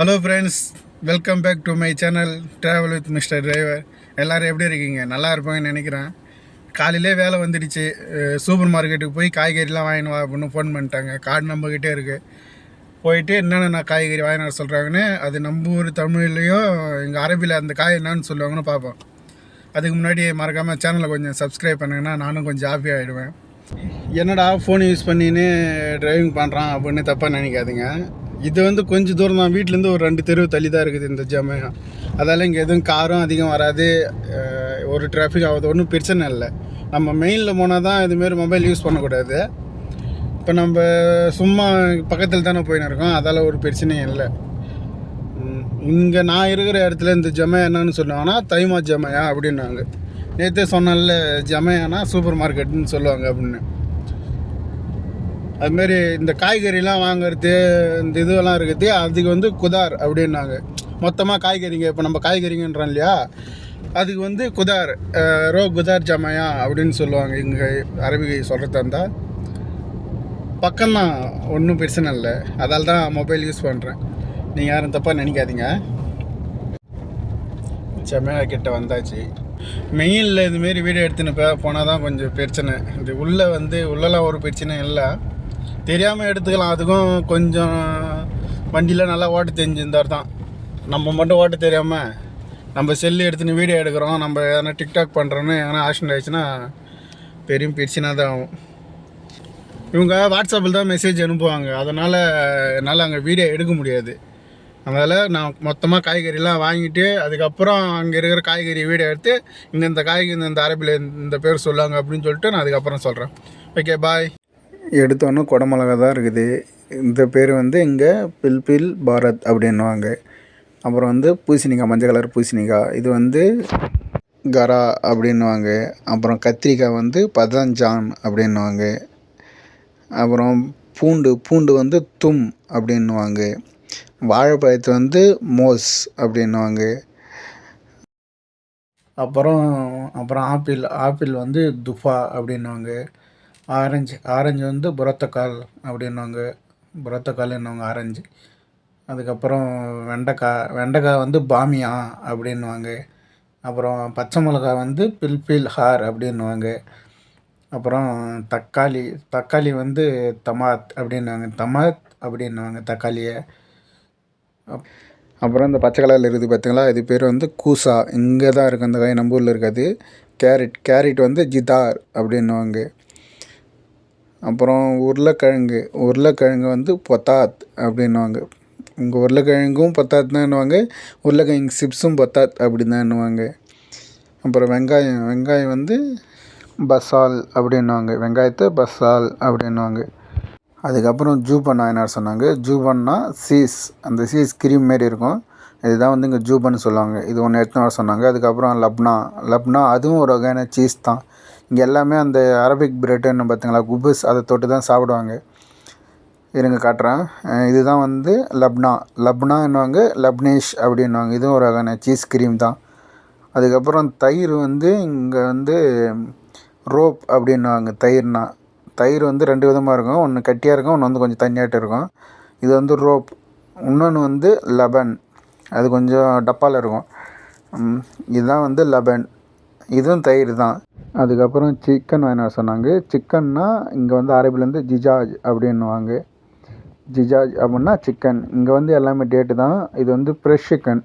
Hello friends welcome back to my channel travel with mister driver எல்லோரும் எப்படி இருக்கீங்க? நல்லா இருப்பாங்கன்னு நினைக்கிறேன். காலையிலே வேலை வந்துடுச்சு. சூப்பர் மார்க்கெட்டுக்கு போய் காய்கறிலாம் வாங்கினு வா அப்படின்னு ஃபோன் பண்ணிட்டாங்க. கார்டு நம்மக்கிட்டே இருக்குது போயிட்டு என்னென்ன காய்கறி வாங்கினார் சொல்கிறாங்கன்னு அது நம்ம ஊர் தமிழ்லேயும் எங்கள் அரபியில் அந்த காய் என்னன்னு சொல்லுவாங்கன்னு பார்ப்போம். அதுக்கு முன்னாடி மறக்காமல் சேனலை கொஞ்சம் சப்ஸ்கிரைப் பண்ணுங்கன்னா நானும் கொஞ்சம் ஹாப்பி ஆகிடுவேன் என்னடா ஃபோன் யூஸ் பண்ணின்னு டிரைவிங் பண்ணுறான் அப்படின்னு தப்பாக நினைக்காதுங்க. இது வந்து கொஞ்சம் தூரம் தான். வீட்டிலேருந்து ஒரு ரெண்டு தெருவு தள்ளி தான் இருக்குது இந்த ஜமயம் அதால் இங்கே எதுவும் காரும் அதிகம் வராது. ஒரு டிராஃபிக் ஆகுது. ஒன்றும் பிரச்சனை இல்லை. நம்ம மெயினில் போனால் தான் இதுமாரி மொபைல் யூஸ் பண்ணக்கூடாது. இப்போ நம்ம சும்மா பக்கத்தில் தானே போயின்னு இருக்கோம். அதால் ஒரு பிரச்சனையும் இல்லை. இங்கே நான் இருக்கிற இடத்துல இந்த ஜமையா என்னன்னு சொல்லுவாங்கன்னா தைமா ஜமையா அப்படின்னாங்க. நேற்றே சொன்னேன்ல ஜமையானா சூப்பர் மார்க்கெட்டுன்னு சொல்லுவாங்க அப்படின்னு. அதுமாரி இந்த காய்கறிலாம் வாங்குறது இந்த இதுவெல்லாம் இருக்குது. அதுக்கு வந்து குதார் அப்படின்னாங்க. மொத்தமாக காய்கறிங்க இப்போ நம்ம காய்கறிங்கன்றோம் இல்லையா? அதுக்கு வந்து குதார் ரோ குதார் ஜமையா அப்படின்னு சொல்லுவாங்க. இங்கே அரபி சொல்கிறதா இருந்தால் பக்கம்தான் ஒன்றும் பிரச்சனை இல்லை. அதால் தான் மொபைல் யூஸ் பண்ணுறேன் நீங்கள் யாரும் தப்பாக நினைக்காதீங்க. செம்மையா கிட்ட வந்தாச்சு. மெயினில் இதுமாரி வீடியோ எடுத்துன்னு போனால் தான் கொஞ்சம் பிரச்சனை. இது உள்ளே வந்து உள்ளெல்லாம் ஒரு பிரச்சனை இல்லை. தெரியாமல் எடுத்துக்கலாம். அதுக்கும் கொஞ்சம் வண்டியில் நல்லா ஓட்ட தெரிஞ்சிருந்தார் தான். நம்ம மட்டும் ஓட்ட தெரியாமல் நம்ம செல்லு எடுத்துன்னு வீடியோ எடுக்கிறோம். நம்ம எதனா டிக்டாக் பண்ணுறோன்னு எதனா ஆக்ஷன் ஆயிடுச்சுன்னா பெரிய பிரச்சனை தான் ஆகும். இவங்க வாட்ஸ்அப்பில் தான் மெசேஜ் அனுப்புவாங்க. அதனால் என்னால் அங்கே வீடியோ எடுக்க முடியாது. அதனால் நான் மொத்தமாக காய்கறிலாம் வாங்கிட்டு அதுக்கப்புறம் அங்கே இருக்கிற காய்கறி வீடியோ எடுத்து இங்கே இந்த காய்கறி இந்த இந்த அரபியில் இந்த பேர் சொல்லுவாங்க அப்படின்னு சொல்லிட்டு நான் அதுக்கப்புறம் சொல்கிறேன் ஓகே பாய் எடுத்தோன்னே குடமிளகா தான் இருக்குது. இந்த பேர் வந்து இங்கே பில்பில் பாரத் அப்படின்னுவாங்க. அப்புறம் வந்து பூசணிக்காய் மஞ்சள் கலர் பூசணிக்காய். இது வந்து கரா அப்படின்னுவாங்க. அப்புறம் கத்திரிக்காய் வந்து பதஞ்சான் அப்படின்னுவாங்க. அப்புறம் பூண்டு பூண்டு வந்து தும் அப்படின்னுவாங்க. வாழைப்பழத்தை வந்து மோஸ் அப்படின்னுவாங்க. அப்புறம் அப்புறம் ஆப்பிள் ஆப்பிள் வந்து துஃபா அப்படின்னுவாங்க. ஆரஞ்சு. ஆரஞ்சு வந்து புரத்தக்கால் அப்படின்னுவாங்க. புரத்தக்கால் என்னவாங்க? ஆரஞ்சு. அதுக்கப்புறம் வெண்டைக்காய் வெண்டைக்காய் வந்து பாமியா அப்படின்னுவாங்க. அப்புறம் பச்சை மிளகாய் வந்து பில்பில் ஹார் அப்படின்னுவாங்க. அப்புறம் தக்காளி தக்காளி வந்து தமாத் அப்படின்னுவாங்க. தமாத் அப்படின்னுவாங்க தக்காளியை. அப்புறம் இந்த பச்சை கலரில் இருக்குது பார்த்தீங்களா இது பேர் வந்து கூசா. இங்கே தான் இருக்குது அந்த காய் நம்ம ஊரில் இருக்காது. கேரட் கேரட் வந்து ஜிதார் அப்படின்னுவாங்க. அப்புறம் உருளைக்கிழங்கு. உருளைக்கிழங்கு வந்து பொத்தாத் அப்படின்னுவாங்க. இங்கே உருளைக்கிழங்கும் பொத்தாத் தான்னுவாங்க உருளைக்கிழங்கு சிப்ஸும் பொத்தாத் அப்படின்னு தான்னுவாங்க அப்புறம் வெங்காயம். வெங்காயம் வந்து பசால் அப்படின்னுவாங்க. வெங்காயத்தை பசால் அப்படின்னுவாங்க. அதுக்கப்புறம் ஜூபன் என்ன சொன்னாங்க. ஜூபன்னா சீஸ். அந்த சீஸ் கிரீம் மாரி இருக்கும். இதுதான் வந்து இங்கே ஜூபன் சொல்லுவாங்க. இது ஒன்று எடுத்துன்னு வர சொன்னாங்க. அதுக்கப்புறம் லப்னா. லப்னா அதுவும் ஒரு வகையான சீஸ் தான். இங்கே எல்லாமே அந்த அரபிக் பிரெட்டுன்னு பார்த்தீங்களா குபுஸ் அதை தொட்டு தான் சாப்பிடுவாங்க. இருங்க காட்டுறேன். இதுதான் வந்து லப்னா. லப்னா என்னவாங்க லப்னேஷ் அப்படின்னுவாங்க. இதுவும் ஒரு வகையான சீஸ் கிரீம் தான். அதுக்கப்புறம் தயிர் வந்து இங்கே வந்து ரோப் அப்படின்னுவாங்க தயிர்னா. தயிர் வந்து ரெண்டு விதமாக இருக்கும். ஒன்று கட்டியாக இருக்கும் ஒன்று வந்து கொஞ்சம் தண்ணியாட்டு இருக்கும். இது வந்து ரோப். இன்னொன்று வந்து லெபன். அது கொஞ்சம் டப்பாவில் இருக்கும். இதுதான் வந்து லெபன். இதுவும் தயிர் தான். அதுக்கப்புறம் சிக்கன் வாங்கினா சொன்னாங்க. சிக்கன்னா இங்கே வந்து அரபிலேருந்து ஜிஜாஜ் அப்படின்னுவாங்க. ஜிஜாஜ் அப்படின்னா சிக்கன் இங்கே வந்து எல்லாமே டேட்டு தான். இது வந்து ஃப்ரெஷ் சிக்கன்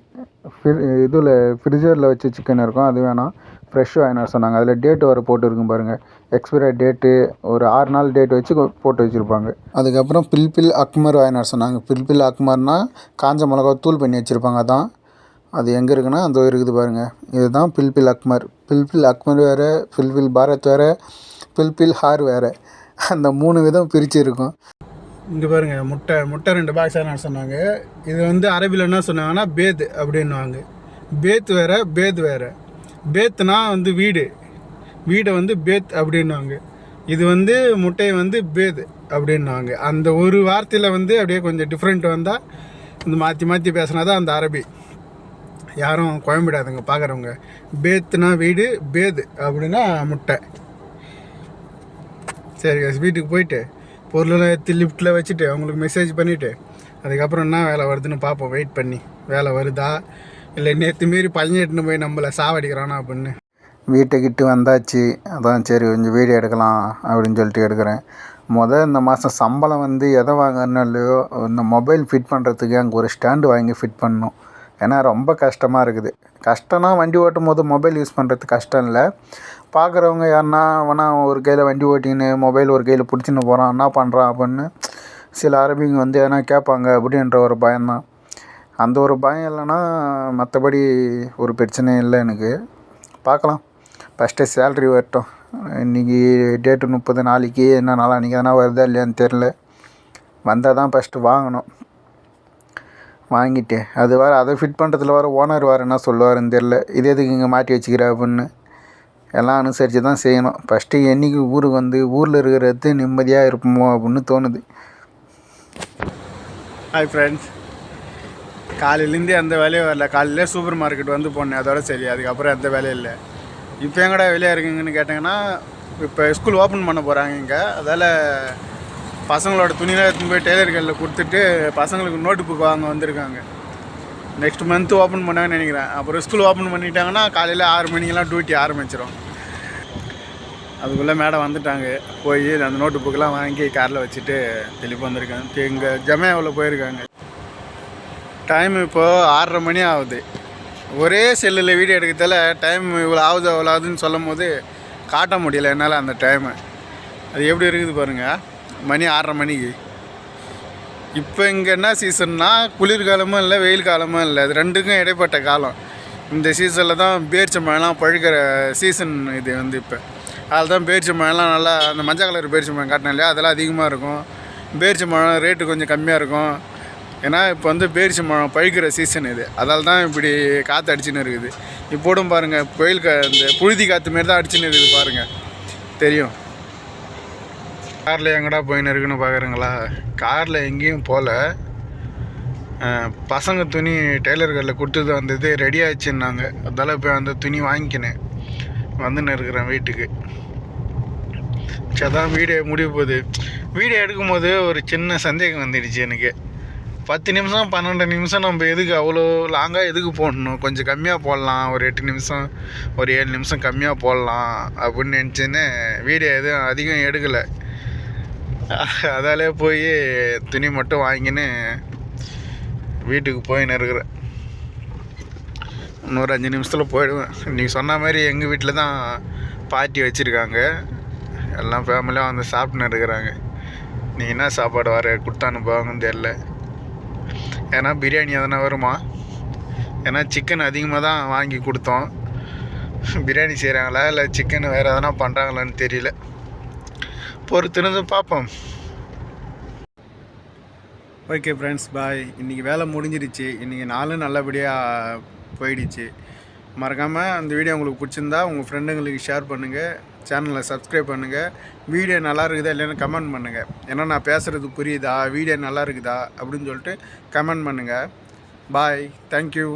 இதில் ஃப்ரிட்ஜரில் வச்ச சிக்கன் இருக்கும். அது வேணாம். ஃப்ரெஷ் வாங்கினார் சொன்னாங்க. அதில் டேட்டு வர போட்டு இருக்கும் பாருங்கள் எக்ஸ்பைரி டேட்டு ஒரு ஆறு நாள் டேட் வச்சு போட்டு வச்சுருப்பாங்க. அதுக்கப்புறம் பில்பில் அக்மர் வாங்கினார் சொன்னாங்க. பில்பில் அக்மர்னா காஞ்ச மிளகா தூள் பண்ணி வச்சுருப்பாங்க அதான். அது எங்கே இருக்குன்னா அந்த இருக்குது பாருங்கள் இதுதான் பில்பில் அக்மர் பில்பில் அக்மர் வேறு பில்பில் பாரத் வேறு பில்பில் ஹார் வேறு. அந்த மூணு விதம் பிரித்து இருக்கும். இங்கே பாருங்க முட்டை முட்டை ரெண்டு பாக்ஸ் என்ன சொன்னாங்க. இது வந்து அரபியில் என்ன சொன்னாங்கன்னா பேத் அப்படின்னுவாங்க. பேத் வேறு பேத் வேறு. பேத்னா வந்து வீடு. வீடை வந்து பேத் அப்படின்வாங்க இது வந்து முட்டையை வந்து பேத் அப்படின்னாங்க அந்த ஒரு வார்த்தையில் வந்து அப்படியே கொஞ்சம் டிஃப்ரெண்ட் வந்தால் இந்த மாற்றி மாற்றி பேசினா தான் அந்த அரபி. யாரும் குழம்பிடாதுங்க பார்க்குறவங்க பேத்துனா வீடு பேது அப்படின்னா முட்டை. சரி வீட்டுக்கு போயிட்டு பொருளெல்லாம் எடுத்து லிஃப்ட்டில் வச்சுட்டு அவங்களுக்கு மெசேஜ் பண்ணிவிட்டு அதுக்கப்புறம் என்ன வேலை வருதுன்னு பார்ப்போம் வெயிட் பண்ணி. வேலை வருதா? இல்லை நேற்று மாரி பையன் போய் நம்மளை சாவடிக்கிறானா அப்படின்னு. வீட்டுக்கிட்டு வந்தாச்சு. அதான் சரி கொஞ்சம் வீடியோ எடுக்கலாம் அப்படின்னு சொல்லிட்டு எடுக்கிறேன். மொதல் இந்த மாதம் சம்பளம் வந்து எதை வாங்கினோ இல்லையோ இந்த மொபைல் ஃபிட் பண்ணுறதுக்கு அங்கே ஒரு ஸ்டாண்டு வாங்கி ஃபிட் பண்ணணும். ஏன்னா ரொம்ப கஷ்டமாக இருக்குது. கஷ்டம்னா வண்டி ஓட்டும் போது மொபைல் யூஸ் பண்ணுறது கஷ்டம் இல்லை. பார்க்குறவங்க யாருன்னா வேணா ஒரு கையில் வண்டி ஓட்டின்னு மொபைல் ஒரு கையில் பிடிச்சின்னு போகிறான் என்ன பண்ணுறான் அப்படின்னு சில அரபிங்க வந்து எதனா கேட்பாங்க அப்படின்ற ஒரு பயம்தான். அந்த ஒரு பயம் இல்லைன்னா மற்றபடி ஒரு பிரச்சனையும் இல்லை எனக்கு. பார்க்கலாம் ஃபஸ்ட்டு சேல்ரி வரட்டும். இன்றைக்கி டேட்டு முப்பது நாளைக்கு என்ன நாளான்னைக்கு எதனா வருதா இல்லையான்னு தெரில வந்தால் தான் ஃபஸ்ட்டு வாங்கணும். வாங்கிட்டு. அது வேறு அதை ஃபிட் பண்ணுறதுல வேறு ஓனர் வேறு என்ன சொல்லுவாருன்னு தெரில இது எதுக்கு இங்கே மாட்டி வச்சுக்கிற அப்படின்னு. எல்லாம் அனுசரித்து தான் செய்யணும். ஃபஸ்ட்டு என்றைக்கு ஊருக்கு வந்து ஊரில் இருக்கிறது நிம்மதியாக இருப்போமோ அப்படின்னு தோணுது. ஹாய் ஃப்ரெண்ட்ஸ் காலையிலேருந்து எந்த வேலையும் வரல. காலையிலே சூப்பர் மார்க்கெட் வந்து போனேன். அதோட சரி அதுக்கப்புறம் எந்த வேலையும் இல்லை. இப்போ எங்கடா வெளியே இருக்குங்கன்னு கேட்டிங்கன்னா இப்போ ஸ்கூல் ஓப்பன் பண்ண போகிறாங்க இங்கே. அதால் பசங்களோட துணிலாம் எடுத்துன்னு போய் டெய்லர் கடையில் கொடுத்துட்டு பசங்களுக்கு நோட்டு புக் வாங்க வந்திருக்காங்க. நெக்ஸ்ட் மந்த்து ஓப்பன் பண்ணாங்கன்னு நினைக்கிறேன். அப்புறம் ஸ்கூல் ஓப்பன் பண்ணிட்டாங்கன்னா காலையில் ஆறு மணிக்கெல்லாம் டியூட்டி ஆரம்பிச்சிடும் அதுக்குள்ளே மேடம் வந்துட்டாங்க. போய் அந்த நோட்டு புக்கெலாம் வாங்கி காரில் வச்சுட்டு தெளிப்பு வந்திருக்காங்க. இங்கே ஜமையாவில் போயிருக்காங்க. டைம் இப்போது ஆறரை மணி ஆகுது. ஒரே செல்லில் வீடியோ எடுக்கிறதால டைம் இவ்வளோ ஆகுது அவ்வளோ ஆகுதுன்னு சொல்லும் போது காட்ட முடியல என்னால் அந்த டைமு அது எப்படி இருக்குது பாருங்கள் மணி ஆறரை மணிக்கு. இப்போ இங்கே என்ன சீசன்னா குளிர்காலமும் இல்லை வெயில் காலமும் இல்லை. அது ரெண்டுக்கும் இடைப்பட்ட காலம். இந்த சீசனில் தான் பேரிச்சம்பழம்லாம் பழுக்கிற சீசன் இது வந்து இப்போ. அதில் தான் பேரிச்சம்பழம்லாம் நல்லா அந்த மஞ்சள் கலர் பேரிச்சம்பழம் காட்டினேன் இல்லையா? அதெல்லாம் அதிகமாக இருக்கும். பேரிச்சம்பழம் ரேட்டு கொஞ்சம் கம்மியாக இருக்கும். ஏன்னா இப்போ வந்து பேரிச்சம்பழம் பழுக்கிற சீசன் இது. அதால் தான் இப்படி காற்று அடிச்சுன்னு இருக்குது. இப்போடும் பாருங்கள் புயல் கா இந்த புழுதி காற்று மாரி தான் அடிச்சுன்னு இருக்குது பாருங்கள் தெரியும். காரில் எங்கடா போயின்னு இருக்குன்னு பார்க்குறீங்களா காரில் எங்கேயும் போகல பசங்க துணி டெய்லர் கடையில் கொடுத்தது வந்தது ரெடி ஆச்சுன்னாங்க அதால் போய் அந்த துணி வாங்கிக்கினேன். வந்துன்னு இருக்கிறேன் வீட்டுக்கு. சரி அதான் வீடியோ முடிய போகுது. வீடியோ எடுக்கும்போது ஒரு சின்ன சந்தேகம் வந்துடுச்சு எனக்கு. பத்து நிமிஷம் பன்னெண்டு நிமிஷம் நம்ம எதுக்கு அவ்வளோ லாங்காக எதுக்கு போடணும்? கொஞ்சம் கம்மியாக போடலாம். ஒரு எட்டு நிமிஷம் ஒரு ஏழு நிமிஷம் கம்மியாக போடலாம் அப்படின்னு நினச்சின்னு வீடியோ எதுவும் அதிகம் எடுக்கலை. அதாலே போய் துணி மட்டும் வாங்கின்னு வீட்டுக்கு போயின்னு இருக்கிறேன் இன்னொரு அஞ்சு நிமிஷத்தில் போயிடுவேன். நீங்கள் சொன்ன மாதிரி எங்கள் வீட்டில் தான் பார்ட்டி வச்சுருக்காங்க. எல்லாம் ஃபேமிலியாக வந்து சாப்பிட்டுன்னு இருக்கிறாங்க. நீ என்ன சாப்பாடு வர? கொடுத்து அனுப்புவாங்கன்னு தெரில ஏன்னா பிரியாணி எதனா வருமா? ஏன்னா சிக்கன் அதிகமாக தான் வாங்கி கொடுத்தோம். பிரியாணி செய்கிறாங்களா இல்லை சிக்கன் வேறு எதனா பண்ணுறாங்களான்னு தெரியல. பொறுத்திருந்து பார்ப்போம். ஓகே ஃப்ரெண்ட்ஸ் பாய் இன்றைக்கி வேலை முடிஞ்சிருச்சு. இன்றைக்கி நாளும் நல்லபடியாக போயிடுச்சு. மறக்காமல் அந்த வீடியோ உங்களுக்கு பிடிச்சிருந்தா உங்கள் ஃப்ரெண்டுங்களுக்கு ஷேர் பண்ணுங்கள் சேனலை சப்ஸ்கிரைப் பண்ணுங்கள் வீடியோ நல்லா இருக்குதா இல்லைன்னு கமெண்ட் பண்ணுங்கள் ஏன்னா நான் பேசுகிறது புரியுதா? வீடியோ நல்லா இருக்குதா? அப்படின்னு சொல்லிட்டு கமெண்ட் பண்ணுங்கள் பாய் தேங்க்யூ